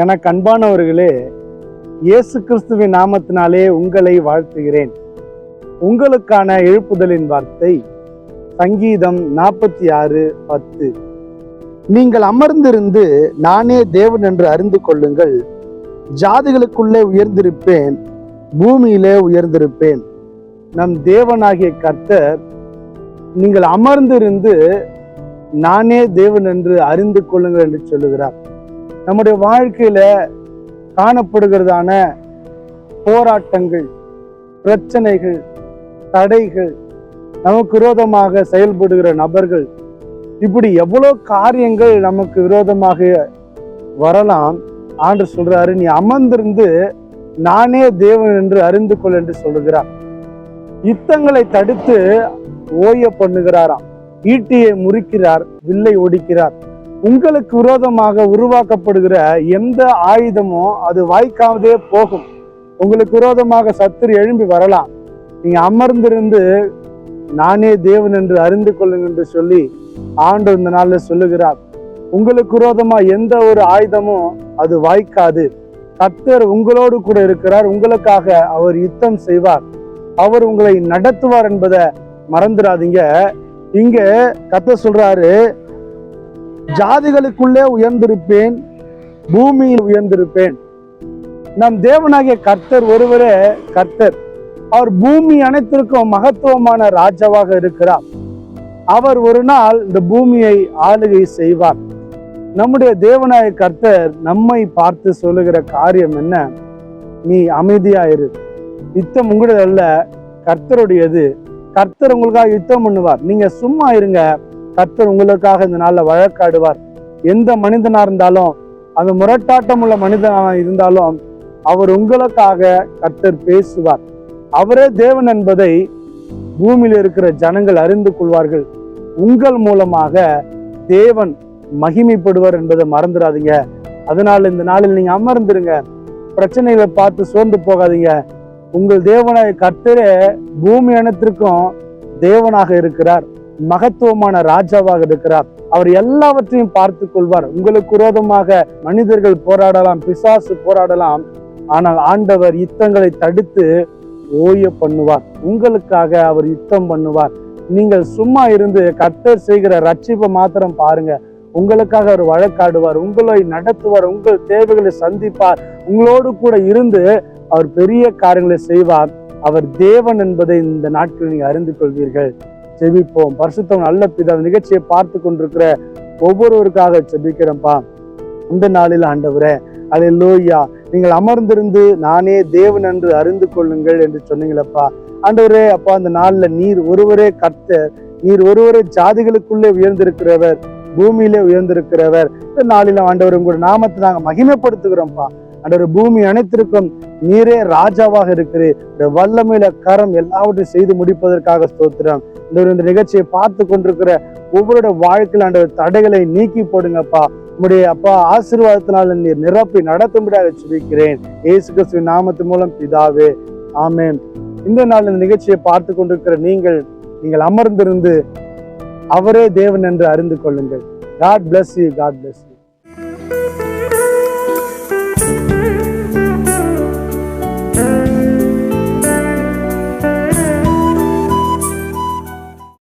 எனக்கு அன்பானவர்களே இயேசு கிறிஸ்துவின் நாமத்தினாலே உங்களை வாழ்த்துகிறேன். உங்களுக்கான எழுப்புதலின் வார்த்தை சங்கீதம் நாற்பத்தி ஆறு பத்து. நீங்கள் அமர்ந்திருந்து நானே தேவன் என்று அறிந்து கொள்ளுங்கள். ஜாதிகளுக்குள்ளே உயர்ந்திருப்பேன் பூமியிலே உயர்ந்திருப்பேன். நம் தேவனாகிய கர்த்தர் நீங்கள் அமர்ந்திருந்து நானே தேவன் என்று அறிந்து கொள்ளுங்கள் என்று சொல்லுகிறார். நம்முடைய வாழ்க்கையில காணப்படுகிறதான போராட்டங்கள் பிரச்சனைகள் தடைகள் நமக்கு விரோதமாக செயல்படுகிற நபர்கள் இப்படி எவ்வளோ காரியங்கள் நமக்கு விரோதமாக வரலாம் ஆண்டு சொல்றாரு. நீ அமர்ந்திருந்து நானே தேவன் என்று அறிந்து கொள் என்று சொல்லுகிறார். யுத்தங்களை தடுத்து ஓய பண்ணுகிறாராம். ஈட்டியை முறிக்கிறார் வில்லை ஒடிக்கிறார். உங்களுக்கு விரோதமாக உருவாக்கப்படுகிற எந்த ஆயுதமோ அது வாய்க்காமதே போகும். உங்களுக்கு விரோதமாக சத்துரு எழும்பி வரலாம். நீங்க அமர்ந்திருந்து நானே தேவன் என்று அறிந்து கொள்ளுங்க என்று சொல்லி ஆண்டு இந்த நாள்ல சொல்லுகிறார். உங்களுக்கு விரோதமா எந்த ஒரு ஆயுதமும் அது வாய்க்காது. கத்தர் உங்களோடு கூட இருக்கிறார். உங்களுக்காக அவர் யுத்தம் செய்வார். அவர் உங்களை நடத்துவார் என்பதை மறந்துடாதீங்க. இங்க கத்த சொல்றாரு ஜாதிகளுக்குள்ளே உயர்ந்திருப்பேன் பூமியில் உயர்ந்திருப்பேன். நம் தேவனாகிய கர்த்தர் ஒருவரே கர்த்தர் அவர் பூமி அனைத்திற்கும் மகத்துவமான ராஜாவாக இருக்கிறார். அவர் ஒரு நாள் இந்த பூமியை ஆளுகை செய்வார். நம்முடைய தேவனாய கர்த்தர் நம்மை பார்த்து சொல்லுகிற காரியம் என்ன? நீ அமைதியாயிரு. யுத்தம் உங்களுடைய அல்ல கர்த்தருடையது. கர்த்தர் உங்களுக்காக யுத்தம் பண்ணுவார். நீங்க சும்மா இருங்க. கர்த்தர் உங்களுக்காக இந்த நாளில் வழக்காடுவார். எந்த மனிதனாக இருந்தாலும் அந்த முரட்டாட்டம் உள்ள மனிதனாக இருந்தாலும் அவர் உங்களுக்காக கர்த்தர் பேசுவார். அவரே தேவன் என்பதை பூமியில் இருக்கிற ஜனங்கள் அறிந்து கொள்வார்கள். உங்கள் மூலமாக தேவன் மகிமைப்படுவார் என்பதை மறந்துடாதீங்க. அதனால் இந்த நாளில் நீங்கள் அமர்ந்துருங்க. பிரச்சனைகளை பார்த்து சோர்ந்து போகாதீங்க. உங்கள் தேவனாய் கர்த்தரே பூமி அனைத்திற்கும் தேவனாக இருக்கிறார். மகத்துவமான ராஜாவாக இருக்கிறார். அவர் எல்லாவற்றையும் பார்த்து கொள்வார். உங்களுக்கு விரோதமாக மனிதர்கள் போராடலாம் பிசாசு போராடலாம். ஆனால் ஆண்டவர் யுத்தங்களை தடுத்து ஓய பண்ணுவார். உங்களுக்காக அவர் யுத்தம் பண்ணுவார். நீங்கள் சும்மா இருந்து கர்த்தர் செய்கிற ரட்சிப்பை மாத்திரம் பாருங்க. உங்களுக்காக அவர் வழக்காடுவார் உங்களை நடத்துவார் உங்கள் தேவைகளை சந்திப்பார். உங்களோடு கூட இருந்து அவர் பெரிய காரியங்களை செய்வார். அவர் தேவன் என்பதை இந்த நாட்களில் நீங்கள் அறிந்து கொள்வீர்கள். செபிப்போம். பரிசுத்தம் நல்ல பிதா நிகழ்ச்சியை பார்த்து கொண்டிருக்கிற ஒவ்வொருவருக்காக செபிக்கிறேன்ப்பா. இந்த நாளில் ஆண்டவரே அல்லேலூயா நீங்கள் அமர்ந்திருந்து நானே தேவன் என்று அறிந்து கொள்ளுங்கள் என்று சொன்னீங்களப்பா. ஆண்டவரே அப்பா அந்த நாள்ல நீர் ஒருவரே கர்த்தர் நீர் ஒருவரே ஜாதிகளுக்குள்ளே உயர்ந்திருக்கிறவர் பூமியிலே உயர்ந்திருக்கிறவர். இந்த நாளில ஆண்டவர் உங்களுடைய நாமத்தை நாங்க மகிமைப்படுத்துகிறோம்ப்பா. அன்றொரு பூமி அனைத்திற்கும் நீரே ராஜாவாக இருக்கிறீர் இந்த வல்லமையில கரம் எல்லாவற்றையும் செய்து முடிப்பதற்காக ஸ்தோத்திரம். இந்த இந்த நிகழ்ச்சியை பார்த்து கொண்டிருக்கிற ஒவ்வொருடைய வாழ்க்கையில் அந்த தடைகளை நீக்கி போடுங்கப்பா. உங்களுடைய அப்பா ஆசீர்வாதத்தினால நீர் நிரப்பி நடத்தும்படியாக சுபிக்கிறேன் இயேசு கிறிஸ்துவின் நாமத்து மூலம் பிதாவே. ஆமேன். இந்த நாள் இந்த நிகழ்ச்சியை பார்த்து கொண்டிருக்கிற நீங்கள் நீங்கள் அமர்ந்திருந்து அவரே தேவன் என்று அறிந்து கொள்ளுங்கள். God bless you God bless you